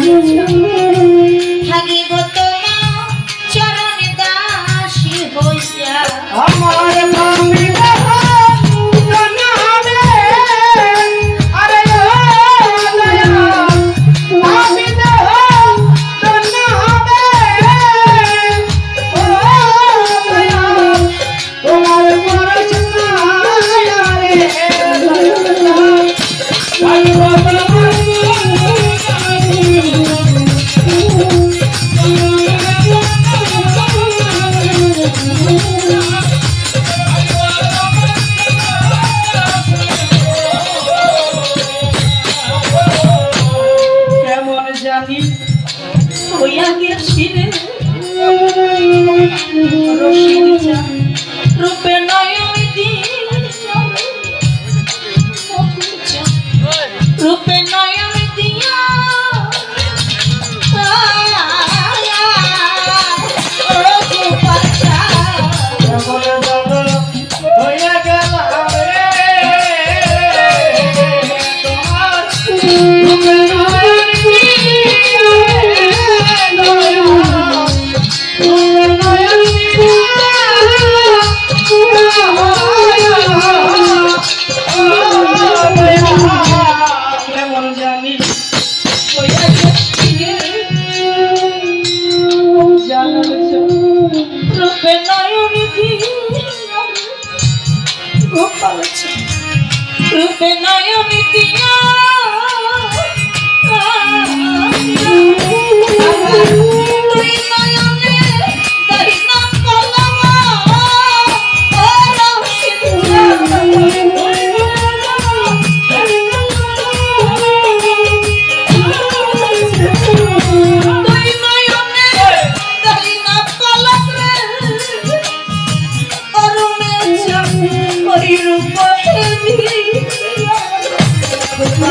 Thank you. Gopal আছে রূপে নয়ন দিয়া।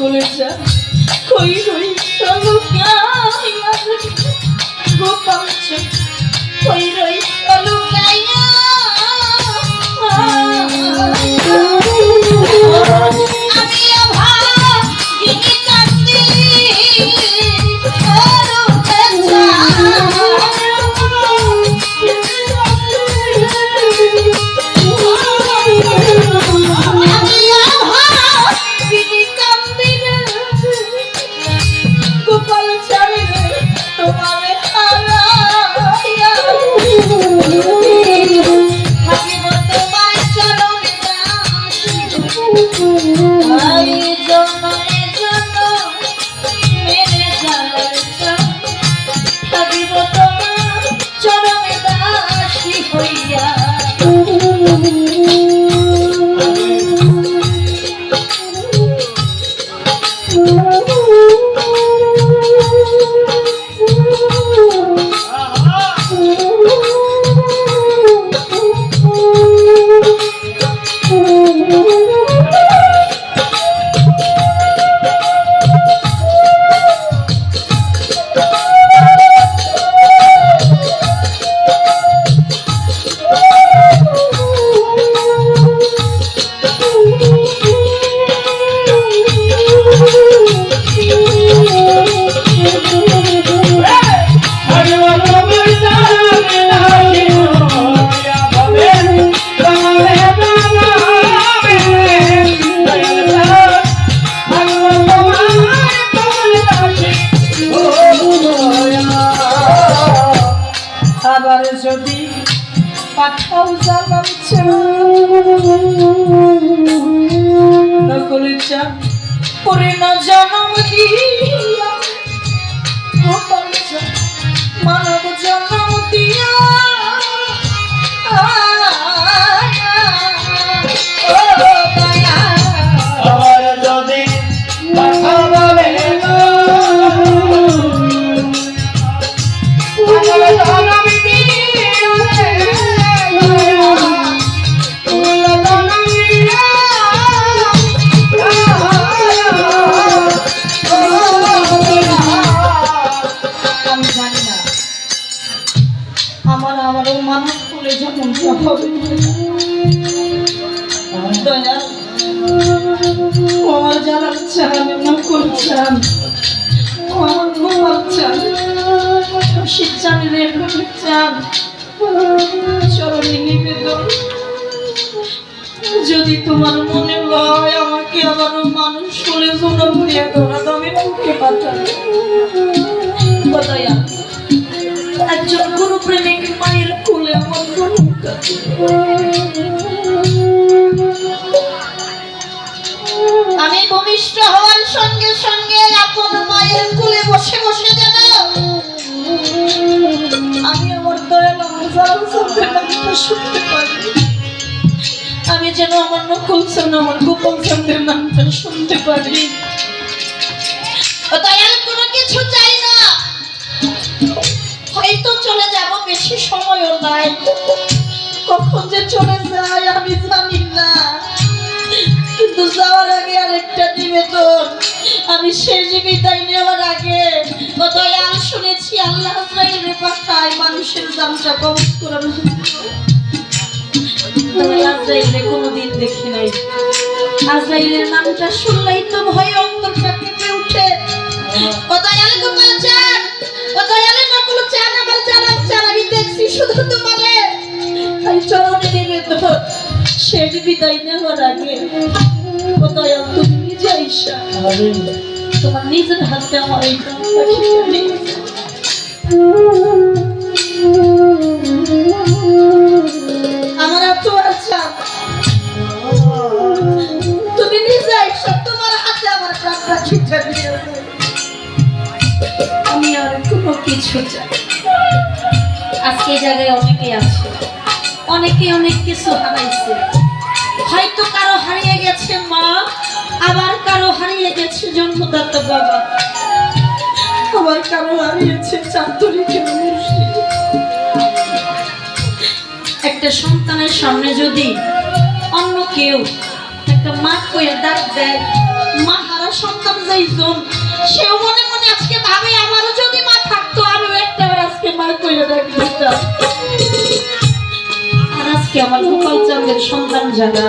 কলেজা কই কই তলুকা গোপাল কই রই Oh. নকলে চান পরে না জানাম দিয়া রেখে চান চরণে নিবেদন। যদি তোমার মনে হয় আমাকে আবারও মানুষ বলে জনম দিয়ে ধরা দামে মুখে পাঠাবে একজন গুরু প্রেমিক মায়ের কোলে আমার আমি ভূমিষ্ঠ হওয়ার সঙ্গে সঙ্গে আপন মায়ের কোলে বসে বসে যেন আমি আমার আমি যেন আমার নকুল চান আমার গোপাল চন্দ্রের নামটা শুনতে পারি। কোনো কিছু চাই না। হয়তো চলে যাব, বেশি সময়ও নাই। কখন যে চলে যায়, আমি জানি না। কিন্তু যাওয়ার আগে আরেকটা নিবেদন। আমি শেষ বিদায় নেওয়ার আগে দয়াল শুনেছি, আল্লাহ পাঠায় মানুষের দামটা কম। আজরাইলে কোনোদিন দেখি নাই। নামটা শুনলেই তো ভয় অন্তরটা উঠে। আমার শেষ বিদায় নেওয়ার আগে দয়াল তুমি নিজে আইসা তোমার নিজের হাতে আমার এই। আমার এত আশা তুমি নিজে তোমার হাতে আমার প্রাণটা ছিটে দিয়ে আমি আর কোনো কিছু চাই আজকে জায়গায় অনেকেই আছে অনেকে অনেক কিছু হারাইছে। হয়তো কারও হারিয়ে গেছে মা আবার কারও হারিয়ে গেছে জন্মদাতা বাবা। আমার কারও হারিয়েছে চাতুরিকে একটা সন্তানের সামনে যদি অন্য কেউ একটা মা কইয়া ডাক দেয় মা হারা সন্তান যাইজন সেও মনে মনে আজকে ভাবে আমারও যদি মা থাকতো আমিও একটা আজকে মা কইয়া ডাক দিতাম। আজকে আমার গোপাল চাঁদের সন্তান যারা,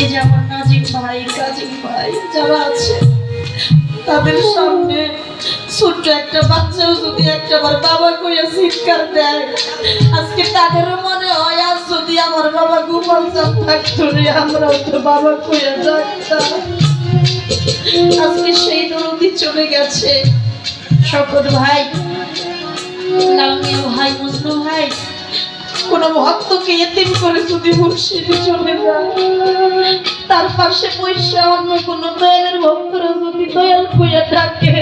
এই যে আমার নাজিম ভাই, কাজিম ভাই, যারা আছে, তাদের সামনে ছোট্ট একটা বাচ্চাও যদি একটা বার বাবা কইয়া চিৎকার দেয়, আজকে তাদেরও মনে হয় আজ যদি আমার বাবা গোপাল চাঁদ থাকতো রে, আমরাও তো বাবা কইয়া ডাকতাম। আজকে সেই দরদি চলে গেছে। শকত ভাই, লালমিয়া ভাই, মজনু ভাই কোন ভক্তকে এতিম করে যদি মুর্শিদে চলে যায়, তার পাশে পয়সা অন্য কোন দয়ালের ভক্তরা যদি দয়াল কইয়া থাকে,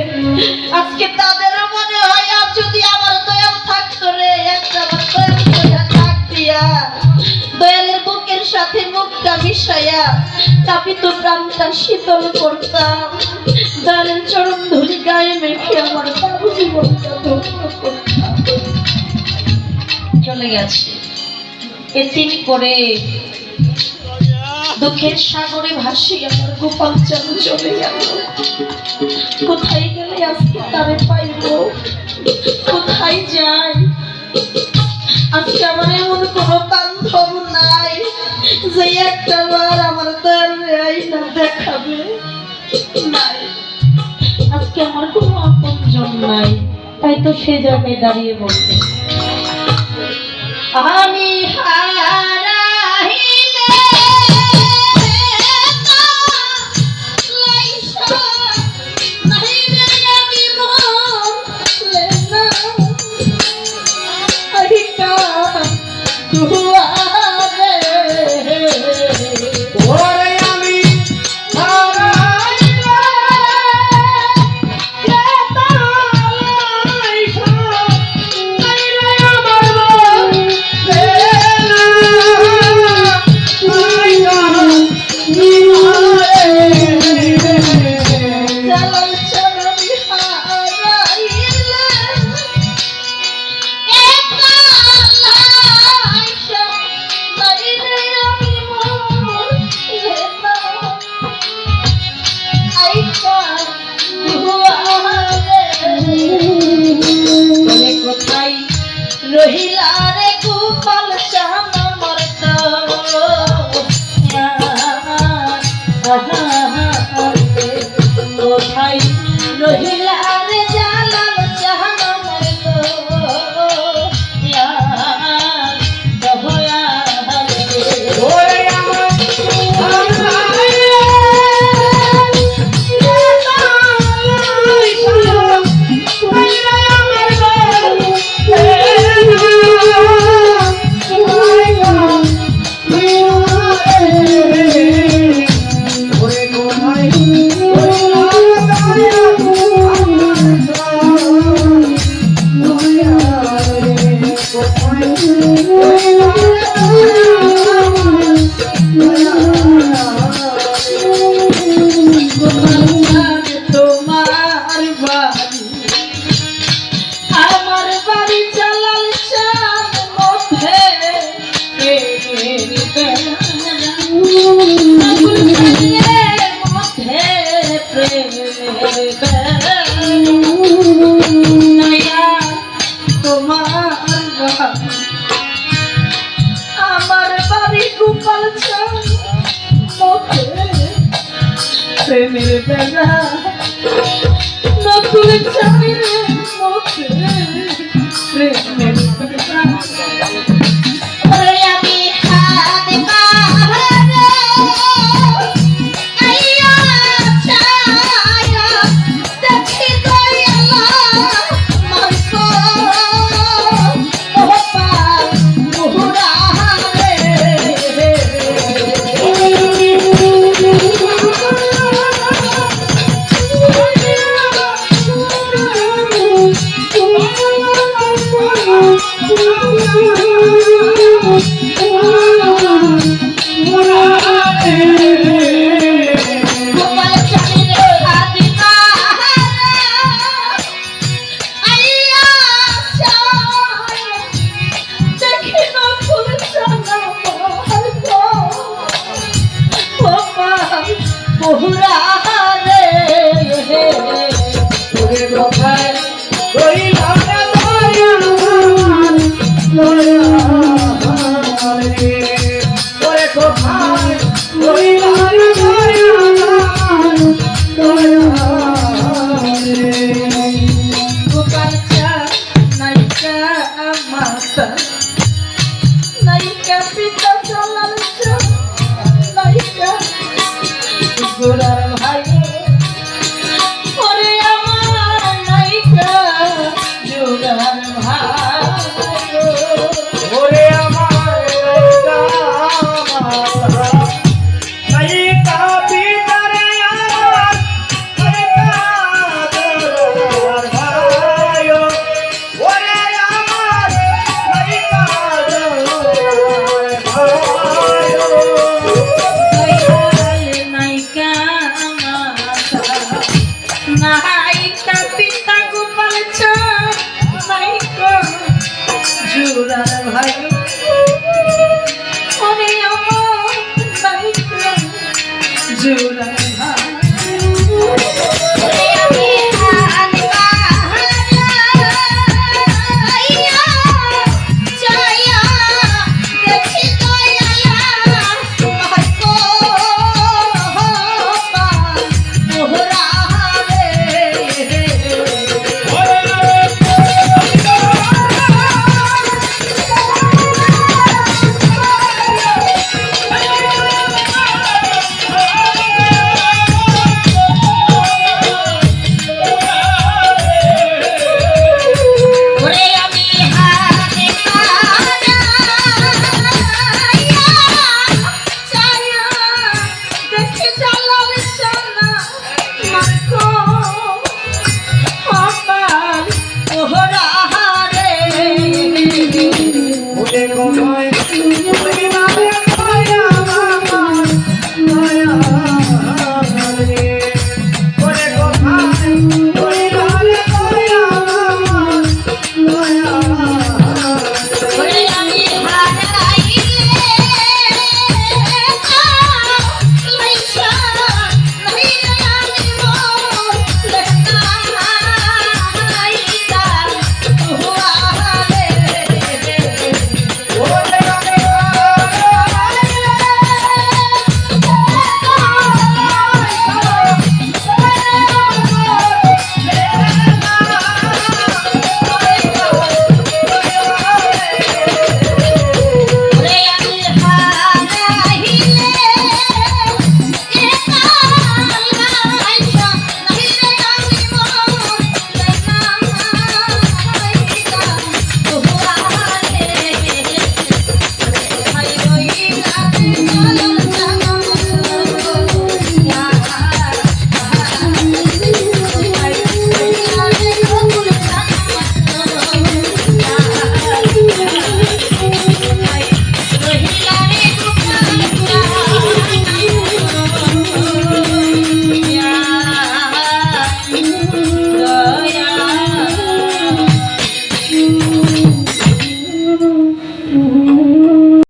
আজকে তাদেরও মনে হয় আর যদি আমার দয়াল থাকতো রে, একটা দয়াল ডাক দয়ালের বুকের সাথে মুখটা মিশাইয়া তাপিত প্রাণটা শীতল করতাম। দয়ালের চরণ ধুলি গায়ে মেখে আমার বাবু জীবনটা করতাম। চলে গেছে এতিম করে দুঃখের সাগরে ভাসি আমার গোপাল চালু চলে গেল। কোথায় গেলে আজকে তারে পাইব? কোথায় যাই আজকে আমার এমন কোন বান্ধব নাই যে একটা বার আমার দয়ালে আইনা দেখাবে। নাই। আজকে আমার কোনো আপন জন নাই। তাই তো সে জায়গায় দাঁড়িয়ে বলতে আমি হারাইলে বাড়ি আমার বাড়ি চালাল চাঁদ মধ্যে আমার বাড়ি গোপাল চাঁদ মধ্যে প্রেমের চলে যাবে মধ্যে প্রেমের কথা